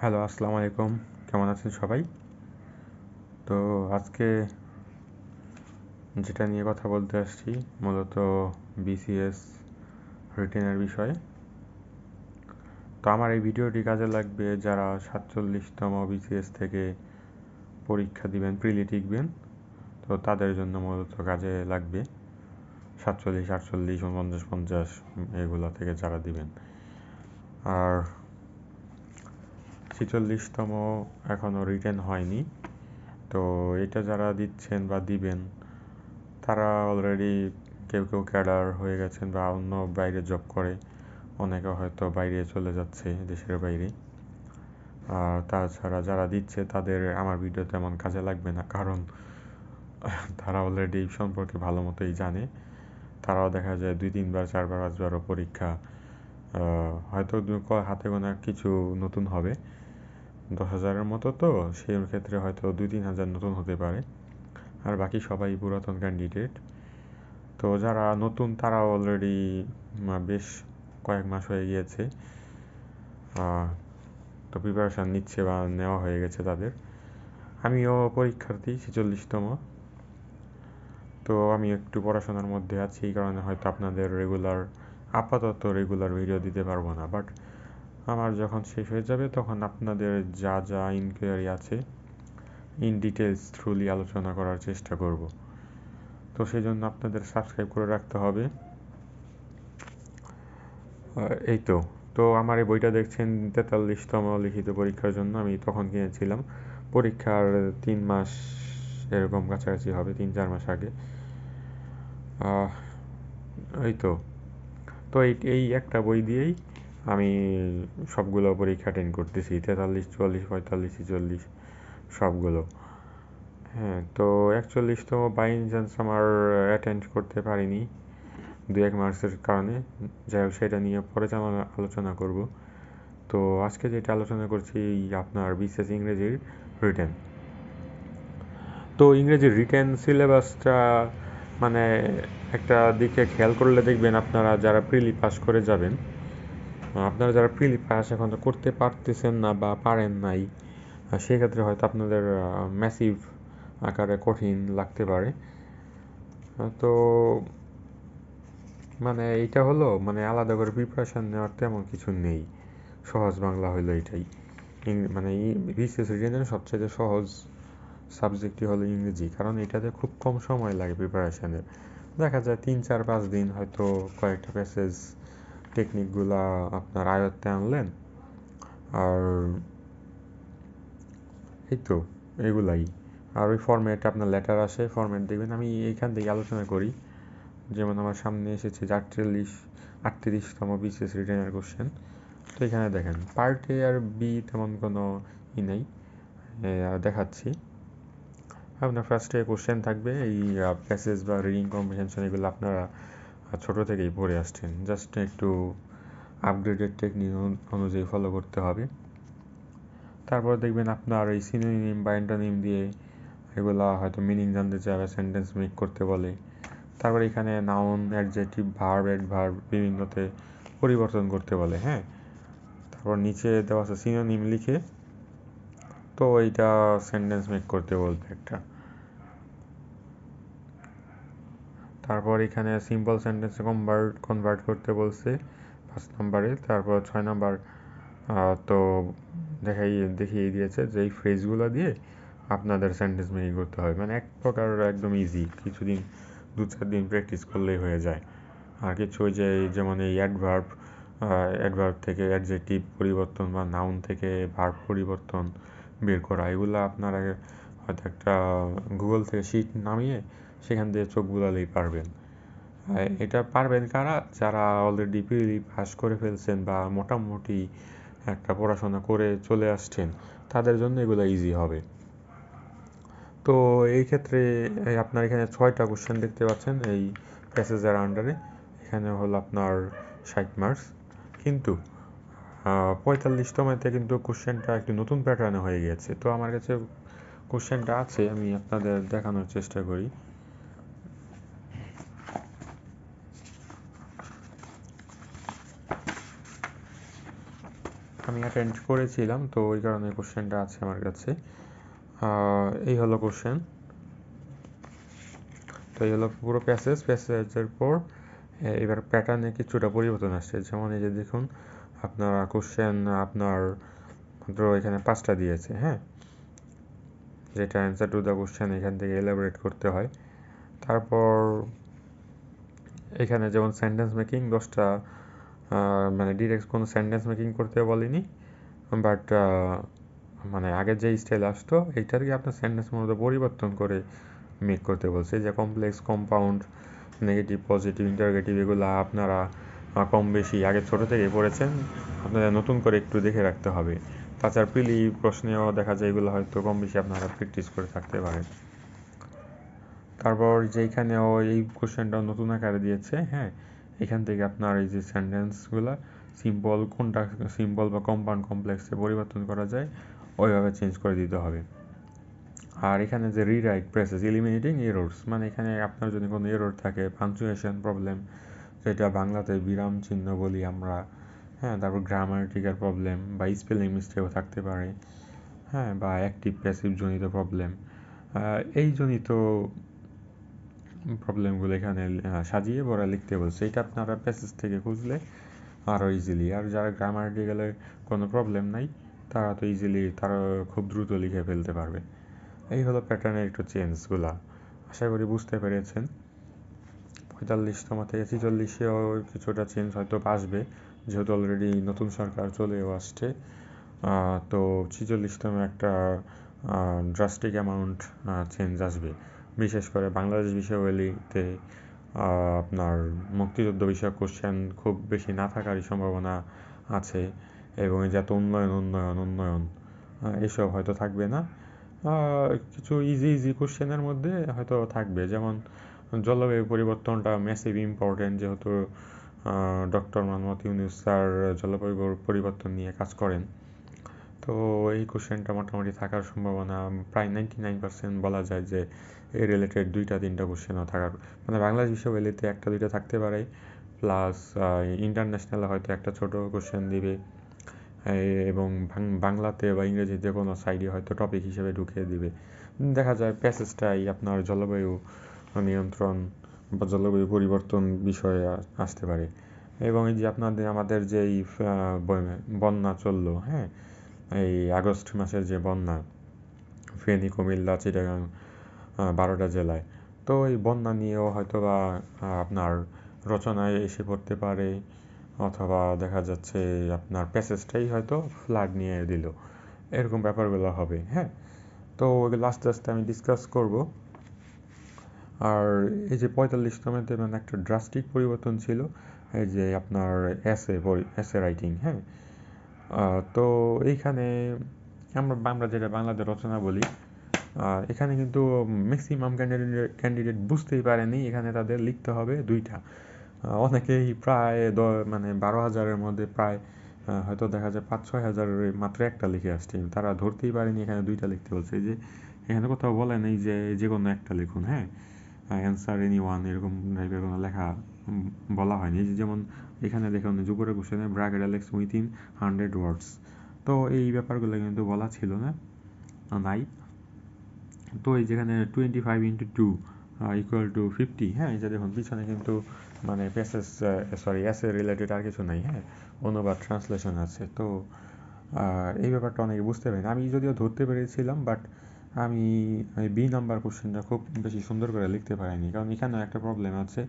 Hello আসসালামু আলাইকুম কেমন আছেন সবাই? তো আজকে যেটা নিয়ে কথা বলতে আসছি মূলত বিসিএস রিটেনের বিষয়ে। তো আমার এই ভিডিওটি কাজে লাগবে যারা সাতচল্লিশতম বিসিএস থেকে পরীক্ষা দিবেন প্রিলি টিকবেন তো তাদের জন্য মূলত কাজে লাগবে সাতচল্লিশ, আটচল্লিশ, উনপঞ্চাশ, পঞ্চাশ, এগুলো থেকে যারা দিবেন। আর ছেচল্লিশতম এখনও রিটেন হয়নি। তো এটা যারা দিচ্ছেন বা দিবেন, তারা অলরেডি কেউ কেউ ক্যাডার হয়ে গেছেন বা অন্য বাইরে জব করে, অনেকে হয়তো বাইরে চলে যাচ্ছে দেশের বাইরে। আর তাছাড়া যারা দিচ্ছে, তাদের আমার ভিডিও তেমন কাজে লাগবে না, কারণ তারা অলরেডি সম্পর্কে ভালো মতোই জানে। তারাও দেখা যায় দুই, তিনবার, চারবার, পাঁচবারও পরীক্ষা হয়তো হাতে গোনা কিছু নতুন হবে। দশ হাজারের মতো তো, সেই ক্ষেত্রে হয়তো দুই তিন হাজার নতুন হতে পারে। আর বাকি সবাই পুরাতন ক্যান্ডিডেট তো যারা নতুন তারা অলরেডি বেশ কয়েক মাস হয়ে গিয়েছে। তো প্রিপারেশান নিচ্ছে বা নেওয়া হয়ে গেছে তাদের। আমিও পরীক্ষার্থী, ছেচল্লিশতম। তো আমি একটু পড়াশোনার মধ্যে আছি, এই কারণে হয়তো আপনাদের রেগুলার আপাতত রেগুলার ভিডিও দিতে পারব না। বাট আমার যখন শেষ হয়ে যাবে, তখন আপনাদের যা যা ইনকোয়ারি আছে ইন ডিটেলস থ্রুলি আলোচনা করার চেষ্টা করব। তো সেই জন্য আপনাদের সাবস্ক্রাইব করে রাখতে হবে। এই তো। তো আমার এই বইটা দেখছেন তেতাল্লিশতম লিখিত পরীক্ষার জন্য। আমি তখন কিনেছিলাম পরীক্ষার তিন মাস এরকম কাছাকাছি হবে, তিন, চার মাস আগে। এই তো। তো এই একটা বই দিয়েই আমি সবগুলো পরীক্ষা অ্যাটেন্ড করতেছি, তেতাল্লিশ, চুয়াল্লিশ, পঁয়তাল্লিশ, ছেচল্লিশ, সবগুলো। হ্যাঁ তো একচল্লিশতম বাই চান্স আমার অ্যাটেন্ড করতে পারিনি দু এক মার্কসের কারণে। যাই হোক, সেটা নিয়ে পরে আলোচনা করব। তো আজকে যেটা আলোচনা করছি আপনার বিশেষ ইংরেজির রিটেন তো ইংরেজির রিটেন সিলেবাসটা মানে একটা দিকে খেয়াল করলে দেখবেন আপনারা যারা প্রিলি পাস করে যাবেন আপনারা যারা প্রিলি পাস এখন করতে পারতেছেন না বা পারেন নাই সেক্ষেত্রে হয়তো আপনাদের ম্যাসিভ আকারে কঠিন লাগতে পারে। তো মানে এইটা হলো মানে আলাদা করে প্রিপারেশান নেওয়ার তেমন কিছু নেই। সহজ বাংলা হলো এটাই। মানে বিশেষ রিজনের সবচেয়ে সহজ সাবজেক্টই হলো ইংরেজি, কারণ এটাতে খুব কম সময় লাগে প্রিপারেশানের দেখা যায় তিন, চার, পাঁচ দিন হয়তো কয়েকটা প্যাসেজ টেকনিকগুলা আপনার আয়ত্তে আনলেন, আর এই তো এগুলাই। আর ওই ফর্ম্যাট আপনার লেটার আসে ফর্ম্যাট দেখবেন, আমি এইখান থেকে আলোচনা করি। যেমন আমার সামনে এসেছে আটচল্লিশ, আটত্রিশতম বিশেষ রিটার্নের কোশ্চেন তো এখানে দেখেন পার্ট এ আর বি তেমন কোনো ই নেই দেখাচ্ছি। আপনার ফার্স্টে কোশ্চেন থাকবে, এই প্যাসেজ বা রিডিং কম্প্রিহেনশন এগুলো আপনারা ছোট থেকেই পড়ে আসছেন। জাস্ট একটু আপগ্রেডেড টেকনিক অনুযায়ী ফলো করতে হবে। তারপর দেখবেন আপনার এই সিনোনিম বা অ্যান্টোনিম দিয়ে এগুলা হয়তো মিনিং জানতে চায় বা সেন্টেন্স মেক করতে বলে। তারপর এখানে নাউন অ্যাডজেটিভ ভার্ব অ্যাডভার্ব বিভিন্নতে পরিবর্তন করতে বলে হ্যাঁ? তারপর নিচে দেওয়া আছে সিনোনিম লিখে। তো এইটা সেন্টেন্স মেক করতে বলবে একটা। তারপর এখানে সিম্পল সেন্টেন্সে কনভার্ট কনভার্ট করতে বলছে পাঁচ নম্বরে, তারপর ছয় নম্বর তো দেখাই, দেখিয়ে দিয়েছে যে এই ফ্রেজগুলো দিয়ে আপনাদের সেন্টেন্স মেকিং করতে হবে মানে এক প্রকার একদম ইজি কিছুদিন দু চার দিন প্র্যাকটিস করলেই হয়ে যায়। আর কিছু ওই যে, যেমন এই অ্যাডভার্ব অ্যাডভার্ব থেকে অ্যাডজেক্টিভ পরিবর্তন বা নাউন থেকে ভার্ব পরিবর্তন বের করা, এগুলো আপনারা হয়তো একটা গুগল থেকে শিট নামিয়ে সেখান দিয়ে চোখ বুলালেই পারবেন। এটা পারবেন কারা? যারা অলরেডি প্রিলি পাস করে ফেলছেন বা মোটামুটি একটা পড়াশোনা করে চলে আসছেন, তাদের জন্য এগুলো ইজি হবে। তো এই ক্ষেত্রে আপনার এখানে ছয়টা কোশ্চেন দেখতে পাচ্ছেন এই প্যাসেজের আন্ডারে এখানে হলো আপনার ষাট মার্কস কিন্তু পঁয়তাল্লিশতমাতে কিন্তু কোশ্চেনটা একটি নতুন প্যাটার্নে হয়ে গেছে। তো আমার কাছে কোশ্চেনটা আছে, আমি আপনাদের দেখানোর চেষ্টা করি। আমি অ্যাটেন্ড করেছিলাম, তো ওই কারণে কোশ্চেনটা আছে আমার কাছে। এই হলো কোশ্চেন তো এই হলো পুরো প্যাসেজ প্যাসেজের পর এবার প্যাটার্নে কিছুটা পরিবর্তন আসছে। যেমন এই যে দেখুন, আপনার কোশ্চেন আপনার মাত্র এখানে পাঁচটা দিয়েছে হ্যাঁ? যেটা অ্যান্সার টু দ্য কোশ্চেন এখান থেকে এলাবোরেট করতে হয়। তারপর এখানে যেমন সেন্টেন্স মেকিং দশটা মানে ডিরেক্ট কোনো সেন্টেন্স মেকিং করতে বলিনি। বাট মানে আগের যে স্টাইল আসতো এইটাকে আপনার সেন্টেন্স মধ্যে পরিবর্তন করে মেক করতে বলছে। যে complex compound negative positive interrogative এগুলো আপনারা কম বেশি আগে ছোট থেকে পড়েছেন। আপনাদের নতুন করে একটু দেখে রাখতে হবে। তাছাড়া পিলি প্রশ্নেও দেখা যায় এগুলো হয়তো কম বেশি আপনারা প্র্যাকটিস করে থাকতে পারেন। তারপর যেইখানেও এই কোশ্চেনটাও নতুন আকারে দিয়েছে হ্যাঁ? এখান থেকে আপনার এই যে সেন্টেন্সগুলো সিম্পল কোনটা সিম্পল বা কম্পাউন্ড কমপ্লেক্সে পরিবর্তন করা যায়, ওইভাবে চেঞ্জ করে দিতে হবে। আর এখানে যে রিরাইট প্রেসেস ইলিমিনেটিং এরোর্স মানে এখানে আপনার যদি কোনো এরোর থাকে পাঞ্চুয়েশন প্রবলেম যেটা বাংলাতে বিরাম চিহ্ন বলি আমরা হ্যাঁ তারপর গ্রামাটিক্যাল প্রবলেম বা স্পেলিং মিস্টেকও থাকতে পারে হ্যাঁ বা অ্যাক্টিভ প্যাসিভ জনিত প্রবলেম এই জনিত প্রবলেমগুলো এখানে সাজিয়ে বড়া লিখতে বলছে। এটা আপনারা প্যাসেজ থেকে খুঁজলে আরও ইজিলি আর যারা গ্রামাটিক্যালে কোনো প্রবলেম নাই, তারা তো ইজিলি তারা খুব দ্রুত লিখে ফেলতে পারবে। এই হলো প্যাটার্নের একটু চেঞ্জগুলা আশা করি বুঝতে পেরেছেন। পঁয়তাল্লিশতম থেকে ছিচল্লিশেও কিছুটা চেঞ্জ হয়তো আসবে, যেহেতু অলরেডি নতুন সরকার চলেও আসছে। তো ছিচল্লিশতম একটা ড্রাস্টিক অ্যামাউন্ট চেঞ্জ আসবে। বিশেষ করে বাংলাদেশ বিষয়াবলীতে আপনার মুক্তিযুদ্ধ বিষয়ক কোশ্চেন খুব বেশি না থাকারই সম্ভাবনা আছে এবং যাতে উন্নয়ন উন্নয়ন উন্নয়ন এসব হয়তো থাকবে না। কিছু ইজি ইজি কোশ্চেনের মধ্যে হয়তো থাকবে। যেমন জলবায়ু পরিবর্তনটা ম্যাসিভ ইম্পর্টেন্ট যেহেতু ডক্টর মোহাম্মদ ইউনুস স্যার জলবায়ু পরিবর্তন নিয়ে কাজ করেন। তো এই কোশ্চেনটা মোটামুটি থাকার সম্ভাবনা, প্রায় নাইনটি নাইন পার্সেন্ট বলা যায় যে এই রিলেটেড দুইটা, তিনটা কোশ্চেনও থাকার। মানে বাংলাদেশ বিশ্ববিদ্যালয়তে একটা, দুইটা থাকতে পারে। প্লাস ইন্টারন্যাশনালে হয়তো একটা ছোট কোশ্চেন দিবে। এবং বাংলাতে বা ইংরেজিতে কোনো সাইডে হয়তো টপিক হিসেবে ঢুকিয়ে দিবে। দেখা যায় প্যাসেজটাই আপনার জলবায়ু নিয়ন্ত্রণ বা জলবায়ু পরিবর্তন বিষয়ে আসতে পারে। এবং এই যে আপনাদের, আমাদের যে এই বন্যা চলল হ্যাঁ? এই আগস্ট মাসের যে বন্যা, ফেনী, কুমিল্লা, চিটাগাং বারোটা জেলায়। তো এই বন্যা নিয়েও হয়তো বা আপনার রচনায় এসে পড়তে পারে, অথবা দেখা যাচ্ছে আপনার প্যাসেজটাই হয়তো ফ্লাড নিয়ে দিল। এরকম ব্যাপারগুলো হবে হ্যাঁ? তো ওগুলো আস্তে আস্তে আমি ডিসকাস করব। আর এই যে পঁয়তাল্লিশতমেতে মানে একটা ড্রাস্টিক পরিবর্তন ছিল, এই যে আপনার এসে এসে রাইটিং হ্যাঁ? তো এইখানে আমরা আমরা যেটা বাংলাতে রচনা বলি এখানে কিন্তু ম্যাক্সিমাম ক্যান্ডিডেট ক্যান্ডিডেট বুঝতেই পারেনি, এখানে তাদের লিখতে হবে দুইটা। অনেকেই প্রায় দ মানে বারো হাজারের মধ্যে প্রায় হয়তো দেখা যায় পাঁচ, ছয় হাজারের মাত্র একটা লিখে আসছে। তারা ধরতেই পারেনি, এখানে দুইটা লিখতে বলছে। যে, এখানে কোথাও বলে নেই যে যে কোনো একটা লিখুন হ্যাঁ? অ্যান্সার এনি ওয়ান এরকম টাইপের কোনো লেখা বলা হয়নি। যেমন এখানে দেখুন জুপরে কোশ্চেনে bracket Alex within hundred words তো এই ব্যাপারগুলো কিন্তু বলা ছিল না, নাই। তো এই যেখানে twenty five into two equal to fifty হ্যাঁ যে দেখুন, পিছনে কিন্তু মানে প্যাসেজ সরি এসে রিলেটেড আর কিছু নাই হ্যাঁ অনুবাদ ট্রান্সলেশন আছে। তো এই ব্যাপারটা অনেকে বুঝতে পারিনি। আমি যদিও ধরতে পেরেছিলাম বাট আমি বি নাম্বার কোশ্চেনটা খুব বেশি সুন্দর করে লিখতে পারিনি। কারণ এখানে একটা প্রবলেম আছে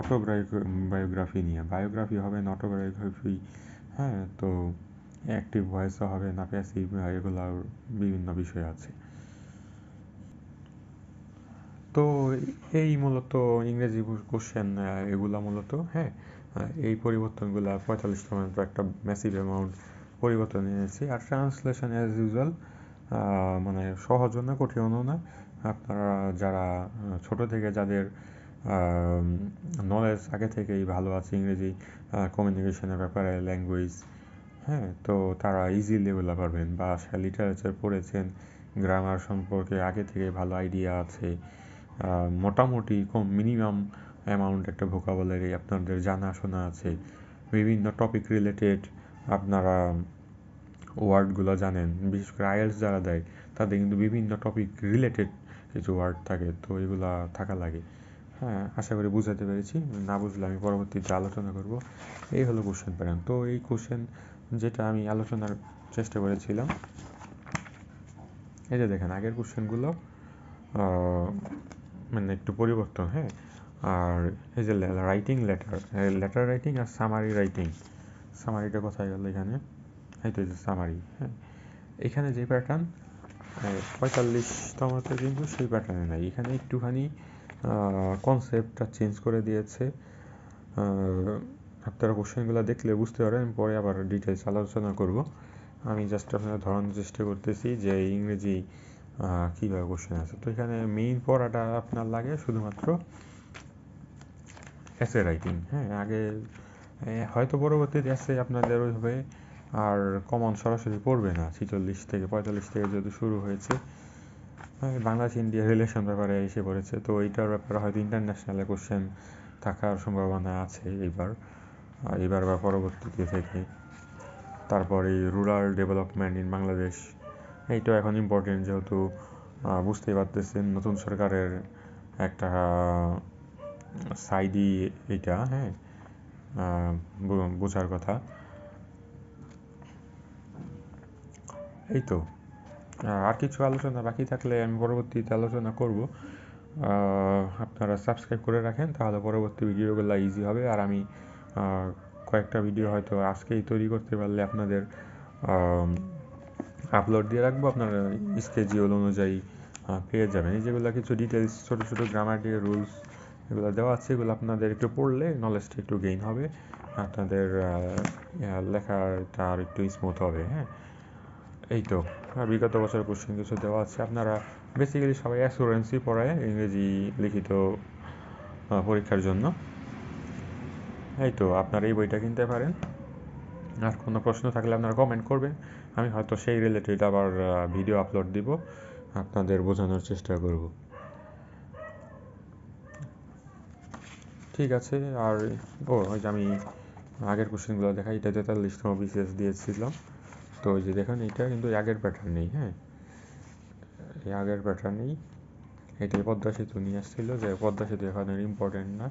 অটোবায়োগ্রাফি নিয়ে। বায়োগ্রাফি হবে না অটোবায়োগ্রাফি হ্যাঁ তো অ্যাক্টিভ ভয়েসও হবে না প্যাসিভ বিভিন্ন বিষয় আছে। তো এই মূলত ইংরেজি কোশ্চেন এগুলা মূলত হ্যাঁ? এই পরিবর্তনগুলো পঁয়তাল্লিশতম একটা ম্যাসিভ অ্যামাউন্ট পরিবর্তন এনেছি। আর ট্রান্সলেশন অ্যাজ ইউজুয়াল মানে সহজও না, কঠিনও না। আপনারা যারা ছোট থেকে যাদের নলেজ আগে থেকেই ভালো আছে ইংরেজি কমিউনিকেশনের ব্যাপারে ল্যাঙ্গুয়েজ হ্যাঁ? তো তারা ইজিলি এগুলো পারবেন। বা লিটারেচার পড়েছেন গ্রামার সম্পর্কে আগে থেকে ভালো আইডিয়া আছে। মোটামুটি কম মিনিমাম অ্যামাউন্ট একটা ভোকাবুলারি আপনাদের জানাশোনা আছে। বিভিন্ন টপিক রিলেটেড আপনারা ওয়ার্ডগুলো জানেন, বিশেষ করে আইএলস যারা দেয়, তাদের কিন্তু বিভিন্ন টপিক রিলেটেড কিছু ওয়ার্ড থাকে, তো এগুলা থাকা লাগে। হ্যাঁ আশা করি বুঝাতে পেরেছি। না বুঝলে আমি পরবর্তীতে আলোচনা করব। এই হলো কোশ্চেন প্যাটার্ন তো এই কোশ্চেন যেটা আমি আলোচনার চেষ্টা করেছিলাম, এই যে দেখেন, আগের কোশ্চেনগুলো মানে একটু পরিবর্তন হ্যাঁ? আর এই যে রাইটিং লেটার লেটার রাইটিং আর সামারি রাইটিং সামারিটা কোথায় গেল এখানে? এই তো যে সামারি হ্যাঁ? এখানে যে প্যাটার্ন পঁয়তাল্লিশতমতে কিন্তু সেই প্যাটার্নে নাই। এখানে একটুখানি কনসেপ্টটা চেঞ্জ করে দিয়েছে। আপনারা কোশ্চেনগুলো দেখলে বুঝতে পারেন পরে আবার ডিটেলস আলোচনা করব। আমি জাস্ট আপনার ধরানোর চেষ্টা করতেছি যে ইংরেজি কীভাবে কোশ্চেন আছে? তো এখানে মেইন পড়াটা আপনার লাগে শুধুমাত্র এসে রাইটিং হ্যাঁ? আগে হয়তো পরবর্তীতে এসে আপনাদের ওইভাবে আর কমন সরাসরি পড়বে না। ছিচল্লিশ থেকে পঁয়তাল্লিশ থেকে যেহেতু শুরু হয়েছে হ্যাঁ বাংলাদেশ ইন্ডিয়া রিলেশন ব্যাপারে এসে পড়েছে। তো এইটার ব্যাপারে হয়তো ইন্টারন্যাশনালে কোশ্চেন থাকার সম্ভাবনা আছে এইবার এবার বা পরবর্তীতে থেকে। তারপরে রুরাল ডেভেলপমেন্ট ইন বাংলাদেশ এইটাও এখন ইম্পর্টেন্ট যেহেতু বুঝতেই পারতেছেন, নতুন সরকারের একটা সাইডি এটা হ্যাঁ? বোঝার কথা। এই তো আর কিছু আলোচনা বাকি থাকলে আমি পরবর্তীতে আলোচনা করব। আপনারা সাবস্ক্রাইব করে রাখেন, তাহলে পরবর্তী ভিডিওগুলো ইজি হবে। আর আমি কয়েকটা ভিডিও হয়তো আজকেই তৈরি করতে পারলে আপনাদের আপলোড দিয়ে রাখব, আপনারা স্কেজিউল অনুযায়ী পেয়ে যাবেন। এই যেগুলো কিছু ডিটেলস ছোটো ছোটো গ্রামাটিক রুলস এগুলো দেওয়া আছে, এগুলো আপনাদের একটু পড়লে নলেজটা একটু গেইন হবে। আপনাদের লেখাটা আর একটু স্মুথ হবে হ্যাঁ? এই তো বিগত বছরের কোশ্চেন কিছু দেওয়া আছে। আপনারা বেসিক্যালি সবাই অ্যাসুরেন্সই পড়ায় ইংরেজি লিখিত পরীক্ষার জন্য। এই তো, আপনারা এই বইটা কিনতে পারেন। আর কোনো প্রশ্ন থাকলে আপনারা কমেন্ট করবেন। আমি হয়তো সেই রিলেটেড আবার ভিডিও আপলোড দিব। আপনাদের বোঝানোর চেষ্টা করব। ঠিক আছে, আর ও, ওই যে আমি আগের কোশ্চেনগুলো দেখা এটা তেতাল্লিশতম বিসিএস দিয়েছিলাম। তো ওই যে দেখেন, এটা কিন্তু আগের প্যাটার্ন নেই হ্যাঁ? এই আগের প্যাটার্ন নেই। এটাই পদ্মা সেতু নিয়ে আসছিল, যে পদ্মা সেতু এখানে ইম্পর্টেন্ট না।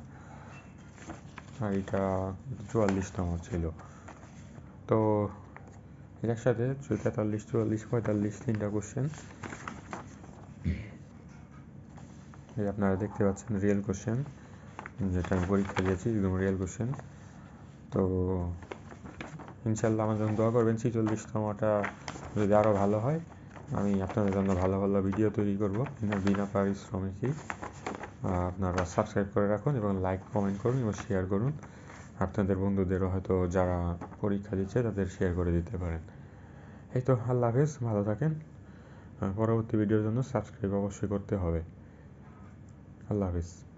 আর এটা চুয়াল্লিশতম ছিল। তো এটার সাথে তেতাল্লিশ চুয়াল্লিশ, পঁয়তাল্লিশ তিনটা কোশ্চেন এই আপনারা দেখতে পাচ্ছেন রিয়েল কোশ্চেন যেটা আমি পরীক্ষা দিয়েছি, একদম রিয়েল কোশ্চেন তো ইনশাল্লাহ আমার জন্য দোয়া করবেন ছিচল্লিশতমটা যদি আরও ভালো হয়, আমি আপনাদের জন্য ভালো ভালো ভিডিও তৈরি করব। বিনা পারিশ্রমিকই আপনারা সাবস্ক্রাইব করে রাখুন এবং লাইক কমেন্ট করুন এবং শেয়ার করুন। আপনাদের বন্ধুদেরও হয়তো যারা পরীক্ষা দিচ্ছে তাদের শেয়ার করে দিতে পারেন। এই তো, আল্লাহ হাফেজ, ভালো থাকেন। পরবর্তী ভিডিওর জন্য সাবস্ক্রাইব অবশ্যই করতে হবে। আল্লাহ হাফেজ।